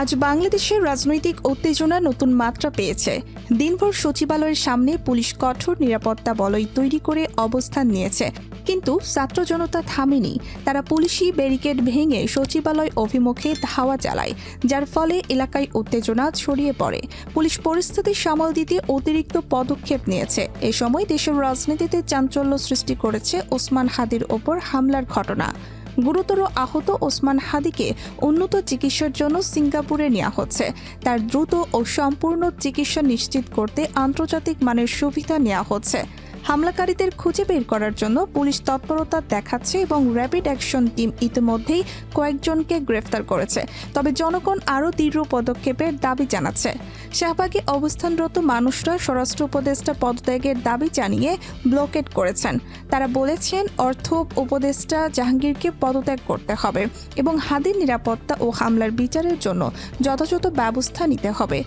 আজ বাংলাদেশের রাজনৈতিক উত্তেজনা নতুন মাত্রা পেয়েছে। দিনভর সচিবালয়ের সামনে পুলিশ কঠোর নিরাপত্তা বলয় তৈরি করে অবস্থান নিয়েছে। কিন্তু ছাত্র জনতা থামেনি। তারা পুলিশি ব্যারিকেড ভেঙে সচিবালয় অভিমুখে ধাওয়া চালায়, যার ফলে এলাকায় উত্তেজনা ছড়িয়ে পড়ে। পুলিশ পরিস্থিতি সামাল দিতে অতিরিক্ত পদক্ষেপ নিয়েছে। এ সময় দেশের রাজনীতিতে চাঞ্চল্য সৃষ্টি করেছে ওসমান হাদির ওপর হামলার ঘটনা। গুরুতর আহত ওসমান হাদিকে উন্নত চিকিৎসার জন্য সিঙ্গাপুরে নেওয়া হচ্ছে। তার দ্রুত ও সম্পূর্ণ চিকিৎসা নিশ্চিত করতে আন্তর্জাতিক মানের সুবিধা নেওয়া হচ্ছে। হামলাকারীদের খুঁজে বের করার জন্য পুলিশ তৎপরতা দেখাচ্ছে এবং র্যাপিড অ্যাকশন টিম ইতিমধ্যেই কয়েকজনকে গ্রেফতার করেছে। তবে জনগণ আরও দৃঢ় পদক্ষেপের দাবি জানাচ্ছে। শাহবাগে অবস্থানরত মানুষরা স্বরাষ্ট্র উপদেষ্টা পদত্যাগের দাবি জানিয়ে ব্লকেট করেছেন। তারা বলেছেন, অর্থ উপদেষ্টা জাহাঙ্গীরকে পদত্যাগ করতে হবে এবং হাদির নিরাপত্তা ও হামলার বিচারের জন্য যথাযথ ব্যবস্থা নিতে হবে।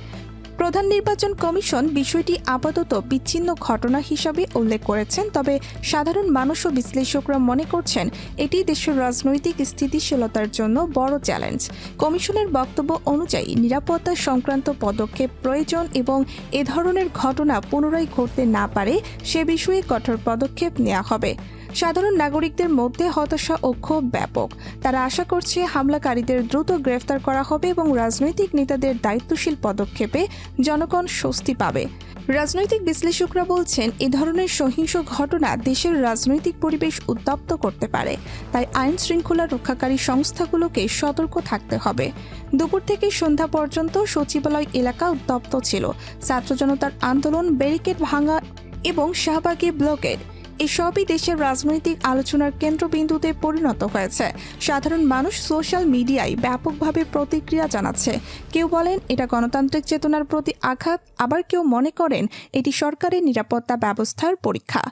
প্রধান নির্বাচন কমিশন বিষয়টি আপাতত বিচ্ছিন্ন ঘটনা হিসাবে উল্লেখ করেছেন, তবে সাধারণ মানুষ ও বিশ্লেষকরা মনে করছেন এটি দেশের রাজনৈতিক স্থিতিশীলতার জন্য বড় চ্যালেঞ্জ। কমিশনের বক্তব্য অনুযায়ী, নিরাপত্তা সংক্রান্ত পদক্ষেপ প্রয়োজন এবং এ ধরনের ঘটনা পুনরায় ঘটতে না পারে সে বিষয়ে কঠোর পদক্ষেপ নেওয়া হবে। সাধারণ নাগরিকদের মধ্যে হতাশা ও ক্ষোভ ব্যাপক। তারা আশা করছে হামলাকারীদের দ্রুত গ্রেফতার করা হবে এবং রাজনৈতিক নেতাদের দায়িত্বশীল পদক্ষেপে জনগণ স্বস্তি পাবে। রাজনৈতিক বিশ্লেষকরা বলছেন, এ ধরনের সহিংস ঘটনা দেশের রাজনৈতিক পরিবেশ উত্তপ্ত করতে পারে। তাই আইন শৃঙ্খলা রক্ষাকারী সংস্থাগুলোকে সতর্ক থাকতে হবে। দুপুর থেকে সন্ধ্যা পর্যন্ত সচিবালয় এলাকা উত্তপ্ত ছিল। ছাত্র জনতার আন্দোলন ব্যারিকেড ভাঙা এবং শাহবাগে ব্লকেড। এসবই দেশের রাজনৈতিক আলোচনার কেন্দ্রবিন্দুতে পরিণত হয়েছে। সাধারণ মানুষ সোশ্যাল মিডিয়ায় ব্যাপকভাবে প্রতিক্রিয়া জানাচ্ছে। কেউ বলেন এটা গণতান্ত্রিক চেতনার প্রতি আঘাত, আবার কেউ মনে করেন এটি সরকারের নিরাপত্তা ব্যবস্থার পরীক্ষা।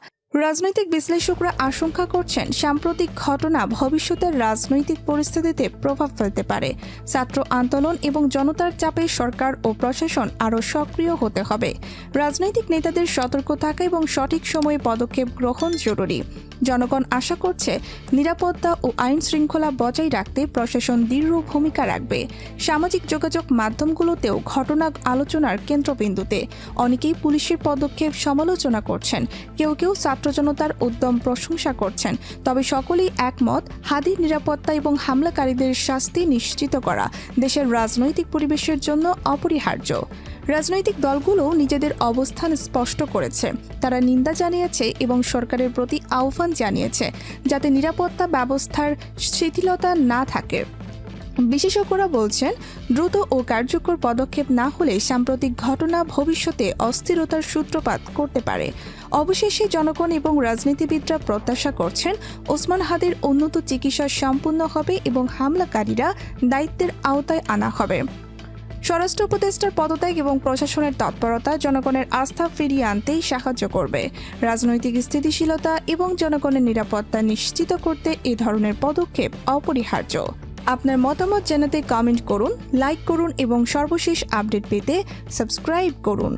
রাজনৈতিক বিশ্লেষকরা আশঙ্কা করছেন সাম্প্রতিক ঘটনা ভবিষ্যতের রাজনৈতিক পরিস্থিতিতে প্রভাব ফেলতে পারে। ছাত্র আন্দোলন এবং জনতার চাপে সরকার ও প্রশাসন আরও সক্রিয় হতে হবে। রাজনৈতিক নেতাদের সতর্ক থাকা এবং সঠিক সময়ে পদক্ষেপ গ্রহণ জরুরি। জনগণ আশা করছে নিরাপত্তা ও আইন শৃঙ্খলা বজায় রাখতে প্রশাসন দৃঢ় ভূমিকা রাখবে। সামাজিক যোগাযোগ মাধ্যমগুলোতেও ঘটনা আলোচনার কেন্দ্রবিন্দুতে। অনেকেই পুলিশের পদক্ষেপ সমালোচনা করছেন। কেউ কেউ ছাত্র জনতার উদ্যম প্রশংসা করছেন। তবে সকলেই একমত, হাদির নিরাপত্তা এবং হামলাকারীদের শাস্তি নিশ্চিত করা দেশের রাজনৈতিক পরিবেশের জন্য অপরিহার্য। রাজনৈতিক দলগুলো নিজেদের অবস্থান স্পষ্ট করেছে। তারা নিন্দা জানিয়েছে এবং সরকারের প্রতি আহ্বান জানিয়েছে যাতে নিরাপত্তা ব্যবস্থার শিথিলতা না থাকে। বিশেষজ্ঞরা বলছেন, দ্রুত ও কার্যকর পদক্ষেপ না হলে সাম্প্রতিক ঘটনা ভবিষ্যতে অস্থিরতার সূত্রপাত করতে পারে। অবশেষে জনগণ এবং রাজনীতিবিদরা প্রত্যাশা করছেন, ওসমান হাদির উন্নত চিকিৎসা সম্পূর্ণ হবে এবং হামলাকারীরা দায়িত্বের আওতায় আনা হবে। স্বরাষ্ট্র উপদেষ্টার পদত্যাগ এবং প্রশাসনের তৎপরতা জনগণের আস্থা ফিরিয়ে আনতেই সাহায্য করবে। রাজনৈতিক স্থিতিশীলতা এবং জনগণের নিরাপত্তা নিশ্চিত করতে এ ধরনের পদক্ষেপ অপরিহার্য। আপনার মতামত জানাতে কমেন্ট করুন লাইক করুন এবং সর্বশেষ আপডেট পেতে সাবস্ক্রাইব করুন।